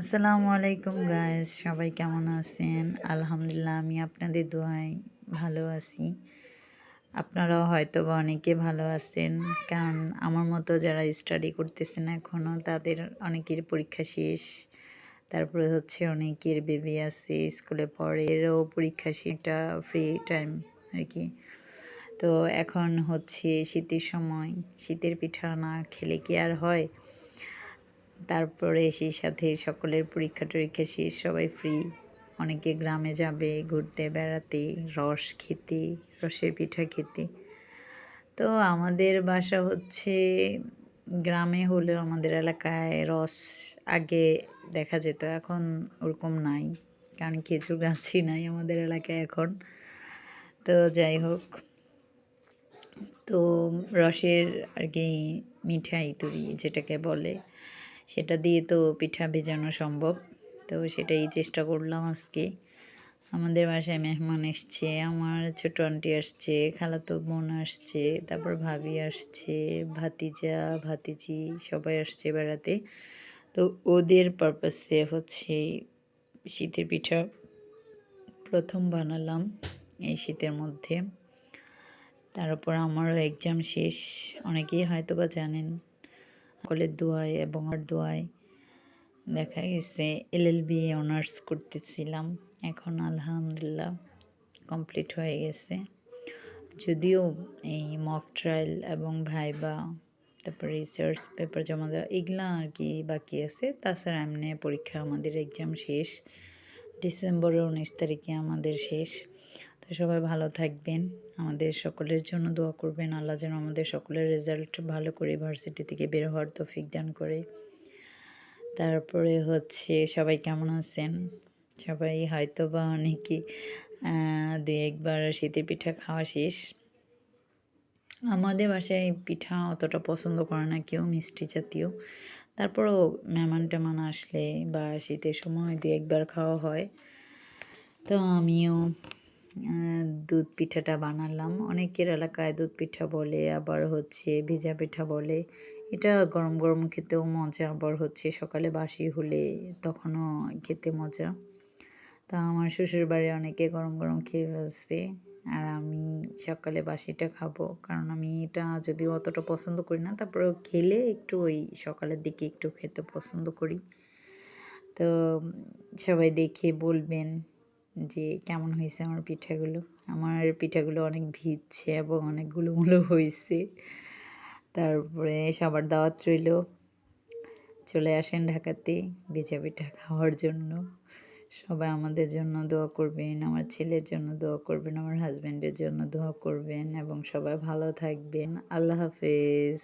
আসসালামু আলাইকুম গাইস সবাই কেমন আছেন? আলহামদুলিল্লাহ, আমি আপনাদের দোয়ায় ভালো আছি। আপনারাও হয়তো বা অনেকে ভালো আছেন, কারণ আমার মতো যারা স্টাডি করতেছেন এখনও তাদের অনেকের পরীক্ষা শেষ। তারপরে হচ্ছে অনেকের বেবি আছে স্কুলে পড়ে, এরও পরীক্ষা শেষ, একটা ফ্রি টাইম আর কি। তো এখন হচ্ছে শীতের সময়, শীতের পিঠা না খেলে কি আর হয়? তারপরে সেই সাথে সকলের পরীক্ষা টরীক্ষা শেষ, সবাই ফ্রি অনেকে গ্রামে যাবে, ঘুরতে, বেড়াতে, রস খেতে, রসের পিঠা খেতে। তো আমাদের বাসা হচ্ছে, গ্রামে হলেও আমাদের এলাকায় রস আগে দেখা যেত, এখন ওরকম নাই। কারণ খেজুর গাছই নাই আমাদের এলাকায় এখন। তো যাই হোক, তো রসের আর কি মিঠাই তৈরি যেটাকে বলে সেটা দিয়ে তো পিঠা ভেজানো সম্ভব। তো সেটাই চেষ্টা করলাম আজকে। আমাদের বাসায় মেহমান এসছে, আমার ছোট আন্টি আসছে, খালাতো বোন আসছে, তারপর ভাবি আসছে, ভাতিজা, ভাতিজি সবাই আসছে বেড়াতে। তো ওদের পারপাসে হচ্ছে শীতের পিঠা প্রথম বানালাম এই শীতের মধ্যে। তার উপর আমারও এক্সাম শেষ, অনেকেই হয়তো বা জানেন। সকলের দোয়ায় এবং আর দোয়ায় দেখা গেছে এলএলবি অনার্স করতেছিলাম। এখন আলহামদুলিল্লাহ কমপ্লিট হয়ে গেছে। যদিও এই মক ট্রায়াল এবং ভাইবা, তারপর রিসার্চ পেপার জমা দেওয়া, এগুলো আর কি বাকি আছে। তাছাড়া এমনি পরীক্ষা আমাদের এক্সাম শেষ। ডিসেম্বরের উনিশ তারিখে আমাদের শেষ। সবাই ভালো থাকবেন। আমাদের সকলের জন্য দোয়া করবেন। আল্লাহ যেন আমাদের সকলের রেজাল্ট ভালো করে ইউনিভার্সিটি থেকে বের হওয়ার তৌফিক দান করে। তারপরে হচ্ছে, সবাই কেমন আছেন? সবাই হয়তো বা অনেকে দু একবার শীতের পিঠা খাওয়া শেষ। আমাদের বাসায় পিঠা অতটা পছন্দ করে না, কেউ মিষ্টি জাতীয়। তারপরেও মেহমান টেমান আসলে বা শীতের সময় দু একবার খাওয়া হয়। তো আমিও দুধ পিঠাটা বানালাম। অনেকের এলাকায় দুধ পিঠা বলে, আবার হচ্ছে ভিজা পিঠা বলে। এটা গরম গরম খেতেও মজা, আবার হচ্ছে সকালে বাসি হলে তখনও খেতে মজা। তা আমার শ্বশুর বাড়ি অনেকে গরম গরম খেয়ে ফেলছে, আর আমি সকালে বাসিটা খাব। কারণ আমি এটা যদিও অতটা পছন্দ করি না তারপরেও খেলে একটু ওই সকালের দিকে একটু খেতে পছন্দ করি। তো সবাই দেখে বলবেন যে কেমন হয়েছে আমার পিঠাগুলো? আমার পিঠাগুলো অনেক ভিজছে এবং অনেক গুলোগুলো হয়েছে তারপরে সবার দাওয়াত রইল। চলে আসেন ঢাকাতে ভেজা পিঠা খাওয়ার জন্য। সবাই আমাদের জন্য দোয়া করবেন, আমার ছেলের জন্য দোয়া করবেন, আমার হাজব্যান্ডের জন্য দোয়া করবেন এবং সবাই ভালো থাকবেন। আল্লাহ হাফেজ।